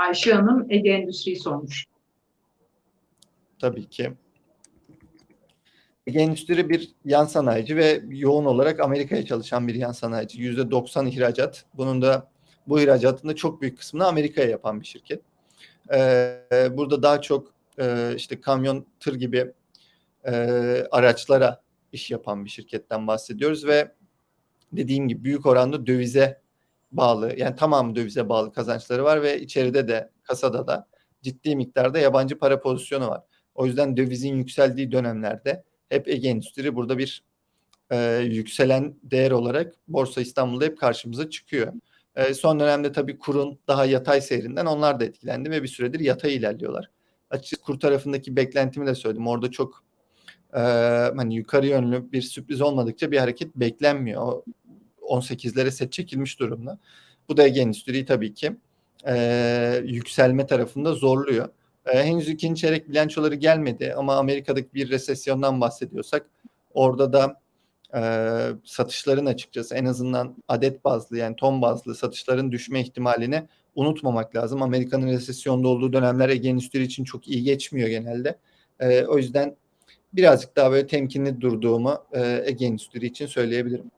Ayşe Hanım Ege Endüstri'yi sormuş. Tabii ki. Ege Endüstri bir yan sanayici ve yoğun olarak Amerika'ya çalışan bir yan sanayici. %90 ihracat. Bunun da bu ihracatın da çok büyük kısmını Amerika'ya yapan bir şirket. Ee, burada daha çok e, işte kamyon, tır gibi e, araçlara iş yapan bir şirketten bahsediyoruz ve dediğim gibi büyük oranda dövize bağlı yani tamamı dövize bağlı kazançları var ve içeride de kasada da ciddi miktarda yabancı para pozisyonu var. O yüzden dövizin yükseldiği dönemlerde hep Ege Endüstri burada bir e, yükselen değer olarak Borsa İstanbul'da hep karşımıza çıkıyor. E, son dönemde tabii kurun daha yatay seyrinden onlar da etkilendi ve bir süredir yatay ilerliyorlar. Açıkçası kur tarafındaki beklentimi de söyledim. Orada çok e, hani yukarı yönlü bir sürpriz olmadıkça bir hareket beklenmiyor. O 18'lere set çekilmiş durumda. Bu da Ege Endüstri'yi tabii ki e, yükselme tarafında zorluyor. E, henüz ikinci çeyrek bilançoları gelmedi ama Amerika'daki bir resesyondan bahsediyorsak orada da e, satışların açıkçası en azından adet bazlı yani ton bazlı satışların düşme ihtimalini unutmamak lazım. Amerika'nın resesyonda olduğu dönemler Ege Endüstri için çok iyi geçmiyor genelde. E, o yüzden birazcık daha böyle temkinli durduğumu e, Ege Endüstri için söyleyebilirim.